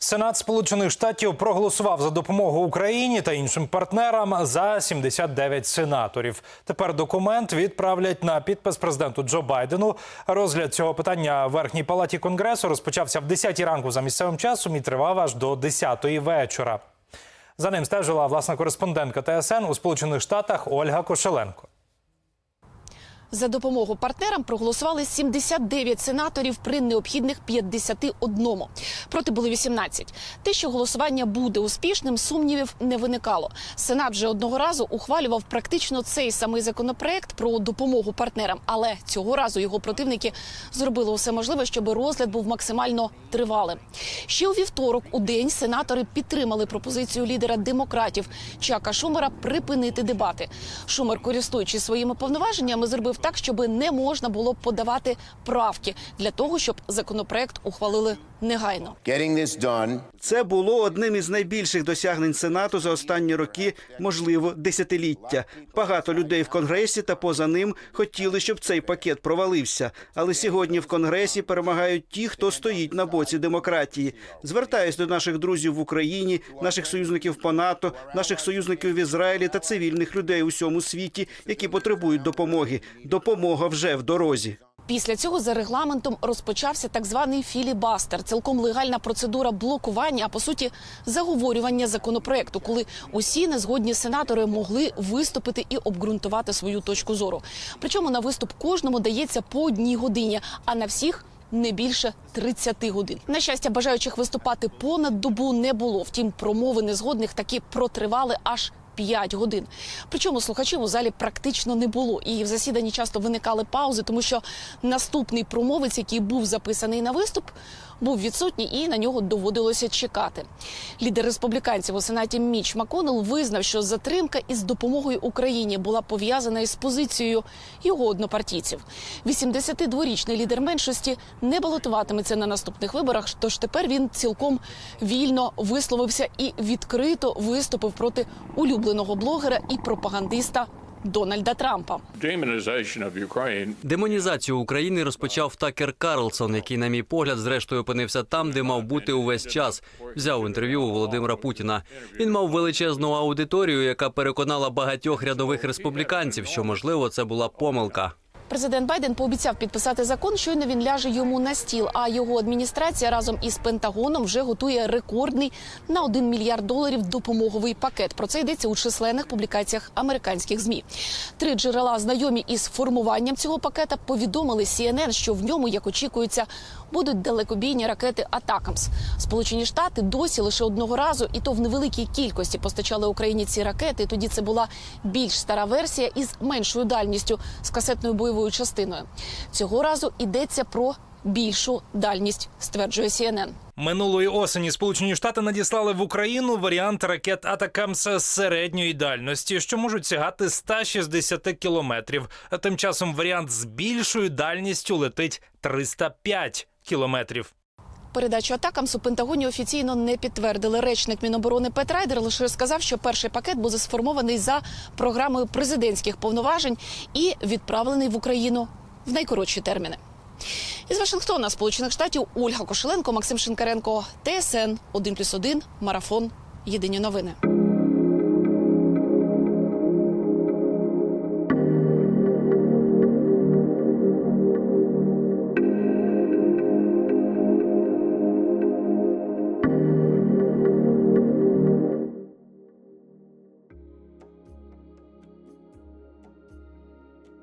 Сенат Сполучених Штатів проголосував за допомогу Україні та іншим партнерам за 79 сенаторів. Тепер документ відправлять на підпис президенту Джо Байдену. Розгляд цього питання в верхній палаті конгресу розпочався в 10 ранку за місцевим часом і тривав аж до 10 вечора. За ним стежила власна кореспондентка ТСН у Сполучених Штатах Ольга Кошеленко. За допомогу партнерам проголосували 79 сенаторів при необхідних 51. Проти були 18. Те, що голосування буде успішним, сумнівів не виникало. Сенат вже одного разу ухвалював практично цей самий законопроект про допомогу партнерам, але цього разу його противники зробили усе можливе, щоб розгляд був максимально тривалим. Ще у вівторок у день сенатори підтримали пропозицію лідера демократів Чака Шумера припинити дебати. Шумер, користуючись своїми повноваженнями, зробив так, щоб не можна було подавати правки для того, щоб законопроект ухвалили негайно. Це було одним із найбільших досягнень Сенату за останні роки, можливо, десятиліття. Багато людей в Конгресі та поза ним хотіли, щоб цей пакет провалився. Але сьогодні в Конгресі перемагають ті, хто стоїть на боці демократії. Звертаюсь до наших друзів в Україні, наших союзників по НАТО, наших союзників в Ізраїлі та цивільних людей у всьому світі, які потребують допомоги. Допомога вже в дорозі. Після цього за регламентом розпочався так званий філібастер, цілком легальна процедура блокування, а по суті заговорювання законопроекту, коли усі незгодні сенатори могли виступити і обґрунтувати свою точку зору. Причому на виступ кожному дається по одній годині, а на всіх. Не більше 30 годин. На щастя, бажаючих виступати понад добу не було. Втім, промови незгодних таки протривали аж 5 годин. Причому слухачів у залі практично не було. І в засіданні часто виникали паузи, тому що наступний промовець, який був записаний на виступ, був відсутній, і на нього доводилося чекати. Лідер республіканців у сенаті Міч Маконел визнав, що затримка із допомогою Україні була пов'язана із позицією його однопартійців. 82-річний лідер меншості не балотуватиметься на наступних виборах. Тож тепер він цілком вільно висловився і відкрито виступив проти улюбленого блогера і пропагандиста Дональда Трампа. Демонізацію України розпочав Такер Карлсон, який, на мій погляд, зрештою опинився там, де мав бути увесь час. Взяв інтерв'ю у Володимира Путіна. Він мав величезну аудиторію, яка переконала багатьох рядових республіканців, що можливо це була помилка. Президент Байден пообіцяв підписати закон, щойно він ляже йому на стіл. А його адміністрація разом із Пентагоном вже готує рекордний на 1 мільярд доларів допомоговий пакет. Про це йдеться у численних публікаціях американських змі. Три джерела, знайомі із формуванням цього пакета, повідомили CNN, що в ньому, як очікується, будуть далекобійні ракети Атакамс. Сполучені Штати досі лише одного разу, і то в невеликій кількості постачали Україні ці ракети. Тоді це була більш стара версія із меншою дальністю з касетною бойовою частиною. Цього разу йдеться про більшу дальність, стверджує CNN. Минулої осені Сполучені Штати надіслали в Україну варіант ракет Атакамс середньої дальності, що можуть сягати 160 кілометрів. А Тим часом варіант з більшою дальністю летить 305 кілометрів. Передачу атакам у Пентагоні офіційно не підтвердили. Речник Міноборони Пет Райдер лише сказав, що перший пакет буде сформований за програмою президентських повноважень і відправлений в Україну в найкоротші терміни. Із Вашингтона, Сполучених Штатів, Ольга Кошеленко, Максим Шинкаренко, ТСН 1+,1, Марафон. Єдині новини.